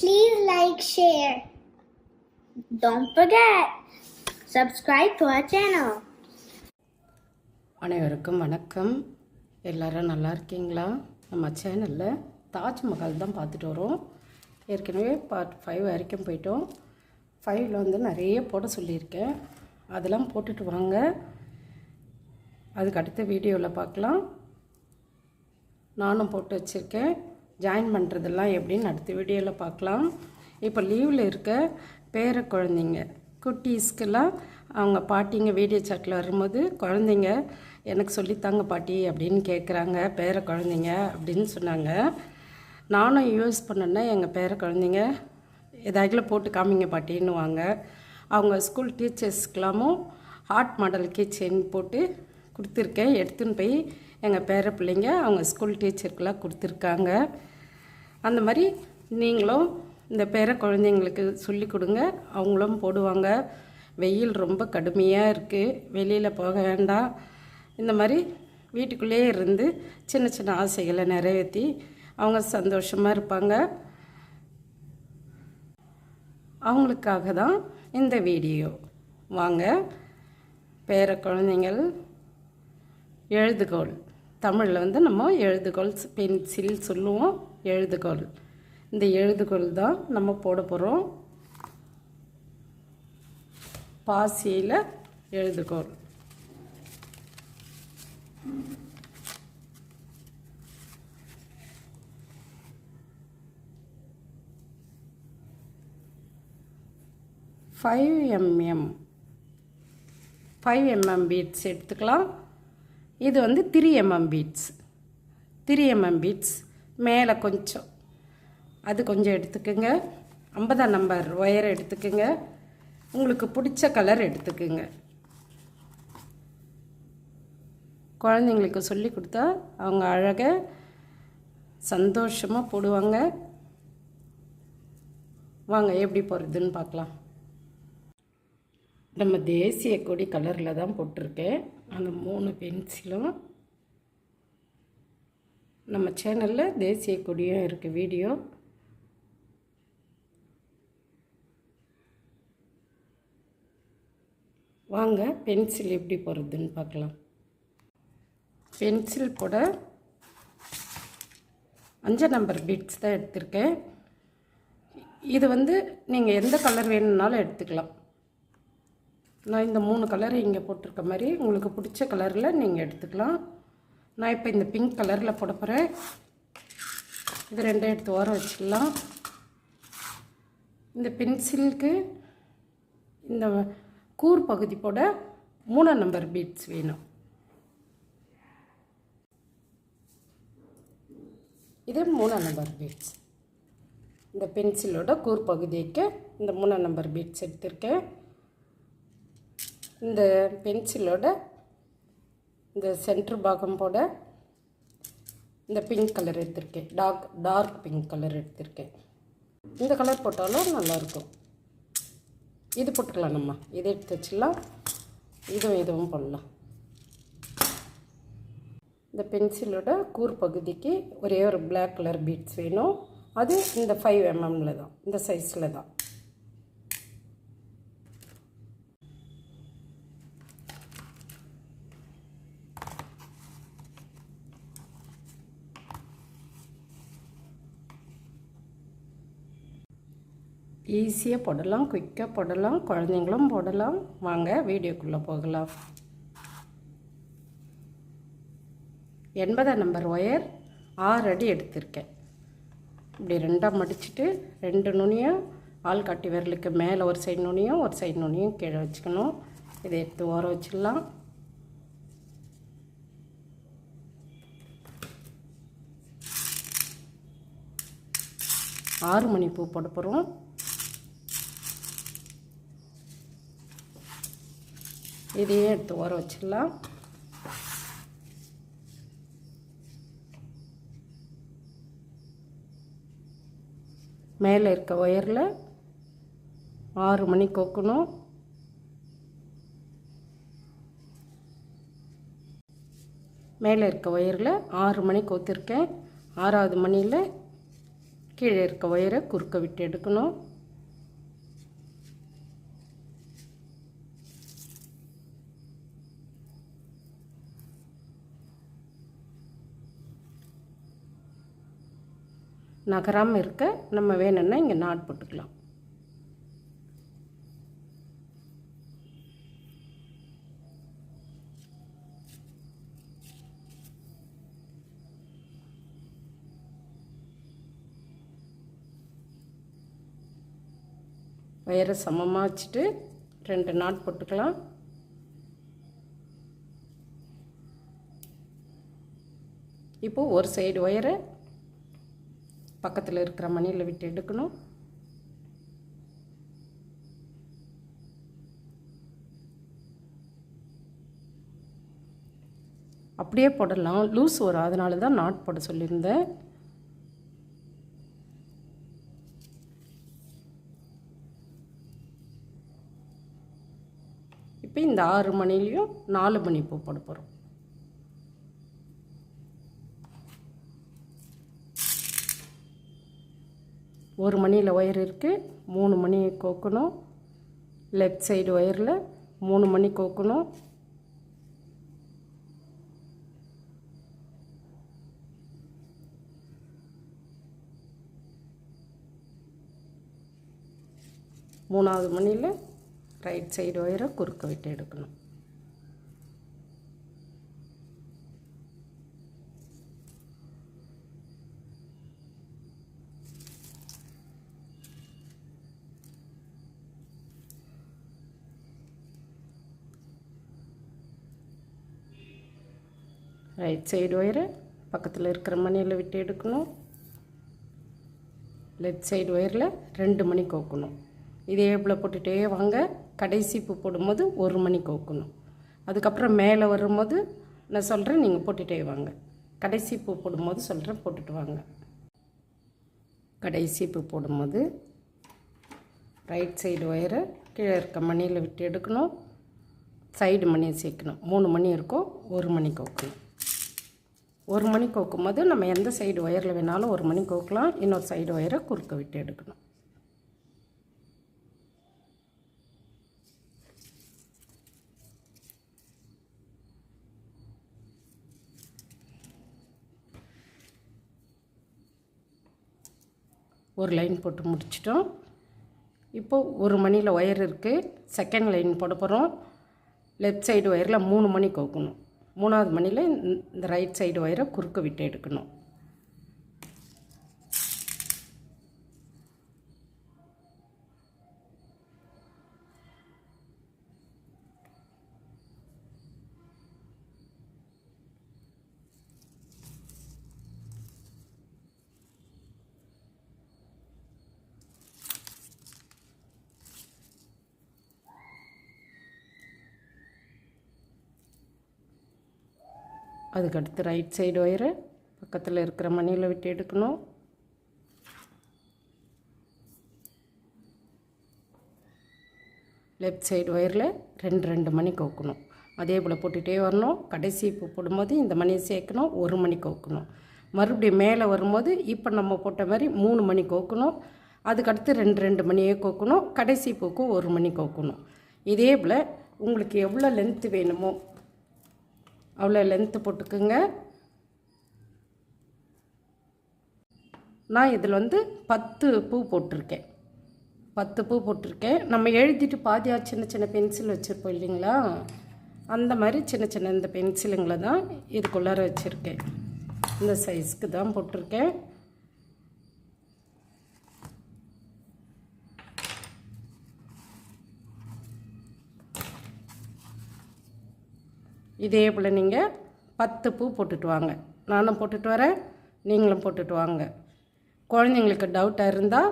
Please like, share. Don't forget, subscribe to our channel. அனைவருக்கும் வணக்கம். எல்லாரும் நல்லா இருக்கீங்களா? நம்ம சேனலில் தாஜ்மஹால் தான் பார்த்துட்டு வரோம். ஏற்கனவே பார்ட் ஃபைவ் வரைக்கும் போயிட்டோம். ஃபைவ்ல வந்து நிறைய போட சொல்லியிருக்கேன். அதெல்லாம் போட்டுட்டு வாங்க. அதுக்கு அடுத்த வீடியோவில் பார்க்கலாம். நானும் போட்டு வச்சுருக்கேன். ஜாயின் பண்ணுறதெல்லாம் எப்படின்னு அடுத்த வீடியோவில் பார்க்கலாம். இப்போ லீவில் இருக்க பேர குழந்தைங்க குட்டீஸ்க்கெல்லாம் அவங்க பாட்டிங்க வீடியோ சாட்டில் வரும்போது குழந்தைங்க எனக்கு சொல்லித்தாங்க பாட்டி அப்படின்னு கேட்குறாங்க பேர குழந்தைங்க அப்படின்னு சொன்னாங்க. நானும் யூஸ் பண்ணேன்னா எங்கள் பேர குழந்தைங்க எதாக்கில் போட்டு காமிங்க பாட்டின்னுவாங்க. அவங்க ஸ்கூல் டீச்சர்ஸ்க்கெல்லாமும் ஹார்ட் மாடல் கிச்சன் போட்டு கொடுத்துருக்கேன். எடுத்துன்னு போய் எங்கள் பேர பிள்ளைங்க அவங்க ஸ்கூல் டீச்சருக்கெல்லாம் கொடுத்துருக்காங்க. அந்த மாதிரி நீங்களும் இந்த பேர குழந்தைங்களுக்கு சொல்லி கொடுங்க. அவங்களும் போடுவாங்க. வெயில் ரொம்ப கடுமையாக இருக்குது வெளியில் போக வேண்டாம். இந்த மாதிரி வீட்டுக்குள்ளேயே இருந்து சின்ன சின்ன ஆசைகளை நிறைவேற்றி அவங்க சந்தோஷமாக இருப்பாங்க. அவங்களுக்காக தான் இந்த வீடியோ. வாங்க பேர குழந்தைங்கள் எழுதுகோள். தமிழில் வந்து நம்ம எழுதுகோள் பென்சில் சொல்லுவோம் எழுதுகோள். இந்த எழுதுகோள் தான் நம்ம போட போகிறோம் பாசியில் எழுதுகோள். Five mm five mm beads எடுத்துக்கலாம். இது வந்து three mm beads three mm beads மேலே கொஞ்சம். அது கொஞ்சம் எடுத்துக்கோங்க. ஐம்பதாம் நம்பர் ஒயர் எடுத்துக்கோங்க. உங்களுக்கு பிடிச்ச கலர் எடுத்துக்கோங்க. குழந்தைங்களுக்கு சொல்லி கொடுத்தா அவங்க அழகாக சந்தோஷமாக போடுவாங்க. வாங்க எப்படி போகிறதுன்னு பார்க்கலாம். நம்ம தேசிய கொடி கலரில் தான் போட்டிருக்கேன். அந்த மூணு பென்சிலும் நம்ம சேனலில் தேசிய கொடியும் இருக்குது வீடியோ. வாங்க பென்சில் எப்படி போடுறதுன்னு பார்க்கலாம். பென்சில் போட அஞ்சு நம்பர் பீட்ஸ் தான் எடுத்திருக்கேன். இது வந்து நீங்கள் எந்த கலர் வேணும்னாலும் எடுத்துக்கலாம். நான் இந்த மூணு கலர் இங்கே போட்டிருக்க மாதிரி உங்களுக்கு பிடிச்ச கலரில் நீங்கள் எடுத்துக்கலாம். நான் இப்போ இந்த பிங்க் கலரில் போட போகிறேன் இது ரெண்டும் எடுத்து ஓரம் வச்சுக்கலாம் இந்த பென்சிலுக்கு இந்த கூர் பகுதி போட மூணாம் நம்பர் பீட்ஸ் வேணும். இது மூணாம் நம்பர் பீட்ஸ் இந்த பென்சிலோட கூர் பகுதிக்கு இந்த மூணாம் நம்பர் பீட்ஸ் எடுத்திருக்கேன். இந்த பென்சிலோட இந்த சென்ட்ரு பாகம் போட இந்த பிங்க் கலர் எடுத்திருக்கேன். டார்க் டார்க் பிங்க் கலர் எடுத்திருக்கேன். இந்த கலர் போட்டாலும் நல்லாயிருக்கும். இது போட்டுக்கலாம் நம்ம. இதை எடுத்து வச்சிடலாம். இதுவும் இதுவும் போடலாம். இந்த பென்சிலோட கூர் பகுதிக்கு ஒரே ஒரு பிளாக் கலர் பீட்ஸ் வேணும். அது இந்த ஃபைவ் எம்எம்மில் தான். இந்த சைஸில் தான். ஈஸியாக போடலாம் குயிக்காக போடலாம் குழந்தைங்களும் போடலாம். வாங்க வீடியோக்குள்ளே போகலாம். எண்பதாம் நம்பர் ஒயர் ஆறு அடி எடுத்திருக்கேன். இப்படி ரெண்டாக மடிச்சுட்டு ரெண்டு நுனியும் ஆள் காட்டி விரலுக்கு மேலே ஒரு சைடு நுனியும் ஒரு சைடு நுனியும் கீழே வச்சுக்கணும். இதை எடுத்து ஓர வச்சிடலாம். ஆறு மணி பூ போட போகிறோம் இதையே எடுத்து ஊற வச்சிடலாம். மேலே இருக்க ஒயரில் ஆறு மணி கொக்கணும். மேலே இருக்க ஒயரில் ஆறு மணி கோத்திருக்கேன். ஆறாவது மணியில் கீழே இருக்க ஒயரை குறுக்க விட்டு எடுக்கணும். நகராமல் இருக்க நம்ம வேணும்னா இங்கே நாட் போட்டுக்கலாம். வயரை சமமாக வச்சுட்டு ரெண்டு நாட் போட்டுக்கலாம். இப்போது ஒரு சைடு ஒயரை பக்கத்தில் இருக்கிற மணியில் விட்டு எடுக்கணும். அப்படியே போடலாம். லூஸ் வரும் அதனால தான் நாட் போட சொல்லியிருந்தேன். இப்போ இந்த ஆறு மணிலையும் நாலு மணி பூ போட போகிறோம் ஒரு மணியில் ஒயர் இருக்குது மூணு மணி கோக்கணும். லெஃப்ட் சைடு ஒயரில் மூணு மணி கோக்கணும். மூணாவது மணியில் ரைட் சைடு ஒயரை குறுக்க விட்டு எடுக்கணும். ரைட் சைடு ஒயரை பக்கத்தில் இருக்கிற மணியில் விட்டு எடுக்கணும். லெஃப்ட் சைடு ஒயரில் ரெண்டு மணி கோக்கணும். இதே போல் போட்டுகிட்டே வாங்க. கடைசி பூ போடும்போது ஒரு மணி கோக்கணும். அதுக்கப்புறம் மேலே வரும்போது நான் சொல்கிறேன் நீங்கள் போட்டுகிட்டே வாங்க. கடைசி பூ போடும்போது சொல்கிறேன் போட்டுட்டு வாங்க. கடைசி பூ போடும்போது ரைட் சைடு ஒயரை கீழே இருக்க மணியில் விட்டு எடுக்கணும். சைடு மணியை சேர்க்கணும். மூணு மணி இருக்கும் ஒரு மணி கோக்கணும். ஒரு மணி கோக்கும் போது நம்ம எந்த சைடு ஒயரில் வேணாலும் ஒரு மணி கோக்கலாம் இன்னொரு சைடு ஒயரை குறுக்க விட்டு எடுக்கணும். ஒரு லைன் போட்டு முடிச்சிட்டோம். இப்போது ஒரு மணியில் ஒயர் இருக்குது செகண்ட் லைன் போட போகிறோம் லெஃப்ட் சைடு ஒயரில் மூணு மணி கோக்கணும். மூணாவது மணியில் இந்த ரைட் சைடு ஒயரை குறுக்க விட்டு எடுக்கணும். அதுக்கடுத்து ரைட் சைடு ஒயரை பக்கத்தில் இருக்கிற மணியில் விட்டு எடுக்கணும். லெஃப்ட் சைடு ஒயரில் ரெண்டு ரெண்டு மணி கோக்கணும். அதே போல் போட்டுகிட்டே வரணும். கடைசி பூ போடும்போது இந்த மணியை சேர்க்கணும். ஒரு மணி கோக்கணும். மறுபடியும் மேலே வரும்போது இப்போ நம்ம போட்ட மாதிரி மூணு மணி கோக்கணும். அதுக்கடுத்து ரெண்டு ரெண்டு மணியே கோக்கணும். கடைசி பூக்கும் ஒரு மணி கோக்கணும். இதே போல் உங்களுக்கு எவ்வளோ லென்த்து வேணுமோ அவ்வளோ லென்த்து போட்டுக்குங்க. நான் இதில் வந்து பத்து பூ போட்டிருக்கேன். பத்து பூ போட்டிருக்கேன். நம்ம எழுதிட்டு பாதியா சின்ன சின்ன பென்சில் வச்சுருப்போம் இல்லைங்களா? அந்த மாதிரி சின்ன சின்ன இந்த பென்சிலுங்களை தான் இதுக்குள்ளார வச்சுருக்கேன். இந்த சைஸ்க்கு தான் போட்டிருக்கேன். இதே போல் நீங்கள் பத்து பூ போட்டுட்டு வாங்க. நானும் போட்டுட்டு வரேன் நீங்களும் போட்டுட்டு வாங்க. குழந்தைங்களுக்கு டவுட்டாக இருந்தால்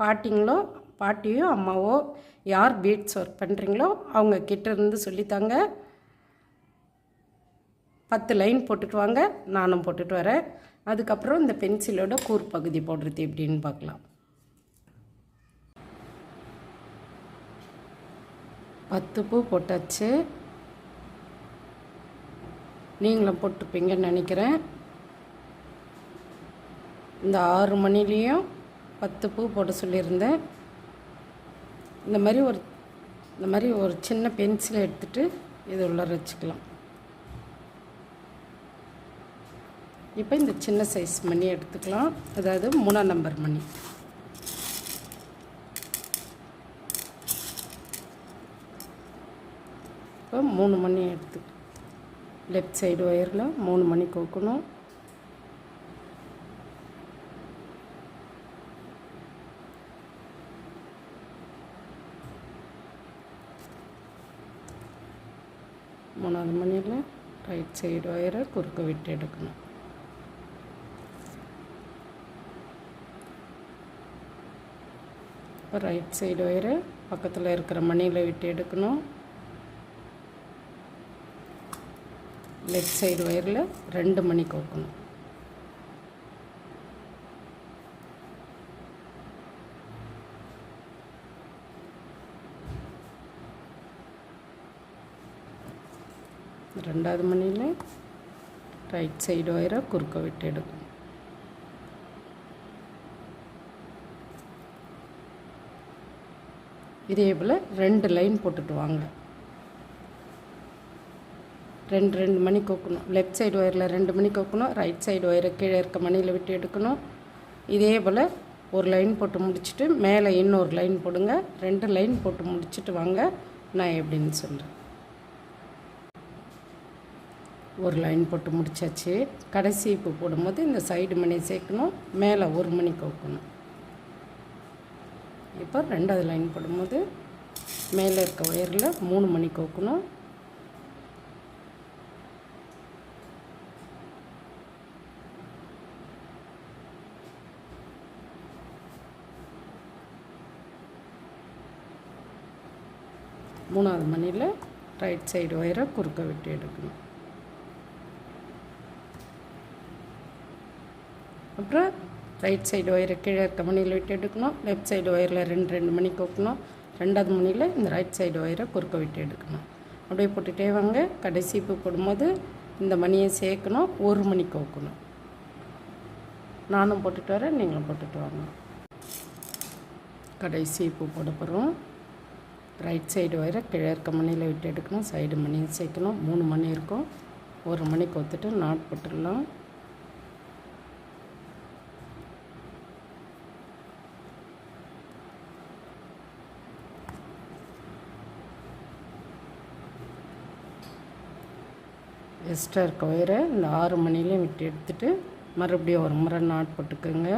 பாட்டிங்களோ பாட்டியோ அம்மாவோ யார் பீட்ஸ் ஒர்க் பண்ணுறீங்களோ அவங்க கிட்ட இருந்து சொல்லித்தாங்க. பத்து லைன் போட்டுட்டு வாங்க நானும் போட்டுட்டு வரேன். அதுக்கப்புறம் இந்த பென்சிலோட கூர் பகுதி போடுறது எப்படின்னு பார்க்கலாம். பத்து பூ போட்டாச்சு. நீங்களும் போட்டுப்பீங்கன்னு நினைக்கிறேன். இந்த ஆறு மணிலேயும் பத்து பூ போட சொல்லியிருந்தேன். இந்த மாதிரி ஒரு இந்த மாதிரி ஒரு சின்ன பென்சிலை எடுத்துகிட்டு இது உள்ளே வச்சுக்கலாம். இப்போ இந்த சின்ன சைஸ் மணி எடுத்துக்கலாம். அதாவது மூணாம் நம்பர் மணி. இப்போ மூணு மணி எடுத்துக்கலாம் லெஃப்ட் சைடு ஒயரில் மூணு மணி கோக்கணும். மூணாவது மணியில் ரைட் சைடு ஒயரை குறுக்க விட்டு எடுக்கணும். இப்போ ரைட் சைடு ஒயரை பக்கத்தில் இருக்கிற மணியில் விட்டு எடுக்கணும். லெஃப்ட் சைடு ஒயரில் ரெண்டு மணி கோக்கணும் ரெண்டாவது மணியில் ரைட் சைடு ஒயரை குறுக்க விட்டு எடுக்கும். இதே போல் ரெண்டு லைன் போட்டுட்டு வாங்க. ரெண்டு ரெண்டு மணி கொக்கணும். லெஃப்ட் சைடு ஒயரில் ரெண்டு மணி கோக்கணும். ரைட் சைடு ஒயரை கீழே இருக்க மணியில் விட்டு எடுக்கணும். இதே போல் ஒரு லைன் போட்டு முடிச்சுட்டு மேலே இன்னொரு லைன் போடுங்க. ரெண்டு லைன் போட்டு முடிச்சுட்டு வாங்க. நான் எப்படின்னு சொல்கிறேன் ஒரு லைன் போட்டு முடிச்சாச்சு. கடைசி இப்போ போடும்போது இந்த சைடு மணி சேர்க்கணும். மேலே ஒரு மணி கோக்கணும். இப்போ ரெண்டாவது லைன் போடும்போது மேலே இருக்க ஒயரில் மூணு மணி கோக்கணும். மூணாவது மணியில் ரைட் சைடு ஒயரை குறுக்க விட்டு எடுக்கணும். அப்புறம் ரைட் சைடு ஒயரை கீழே இருக்க மணியில் விட்டு எடுக்கணும். லெஃப்ட் சைடு ஒயரில் ரெண்டு ரெண்டு மணி கொக்கணும் ரெண்டாவது மணியில் இந்த ரைட் சைடு ஒயரை குறுக்க விட்டு எடுக்கணும். அப்படியே போட்டுகிட்டே வாங்க. கடைசி பூ போடும்போது இந்த மணியை சேர்க்கணும். ஒரு மணி கோக்கணும். நானும் போட்டுட்டு வரேன். நீங்களும் போட்டுட்டு வாங்க. கடைசி பூ போட போகிறோம் ரைட் சைடு ஒயரை கிழக்க மணியில் விட்டு எடுக்கணும் சைடு மணியும் சேர்க்கணும். மூணு மணி இருக்கும். ஒரு மணி கொத்துட்டு நாட் போட்டுடலாம். எக்ஸ்ட்ரா இருக்க ஒயரை இந்த ஆறு மணிலையும் விட்டு எடுத்துட்டு மறுபடியும் ஒரு முறை நாட் போட்டுக்கோங்க.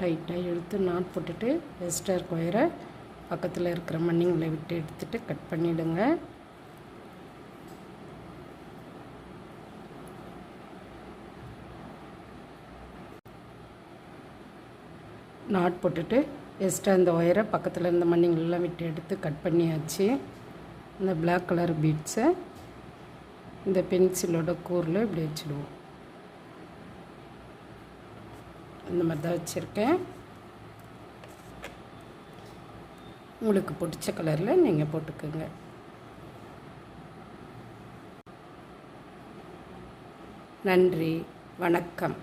டைட்டாக இழுத்து நாட் போட்டுட்டு எஸ்டர் கொயரை பக்கத்தில் இருக்கிற மண்ணிங்களை விட்டு எடுத்துட்டு கட் பண்ணிவிடுங்க நாட் போட்டுட்டு எக்ஸ்ட்ரா இந்த ஒயரை பக்கத்தில் இருந்த மண்ணிங்களெல்லாம் விட்டு எடுத்து கட் பண்ணியாச்சு. இந்த பிளாக் கலர் பீட்ஸை இந்த பென்சிலோட கூரில் இப்படி வச்சுடுவோம். இந்த மாதிரி தான் வச்சுருக்கேன். உங்களுக்கு பிடிச்ச கலரில் நீங்கள் போட்டுக்கோங்க. நன்றி. வணக்கம்.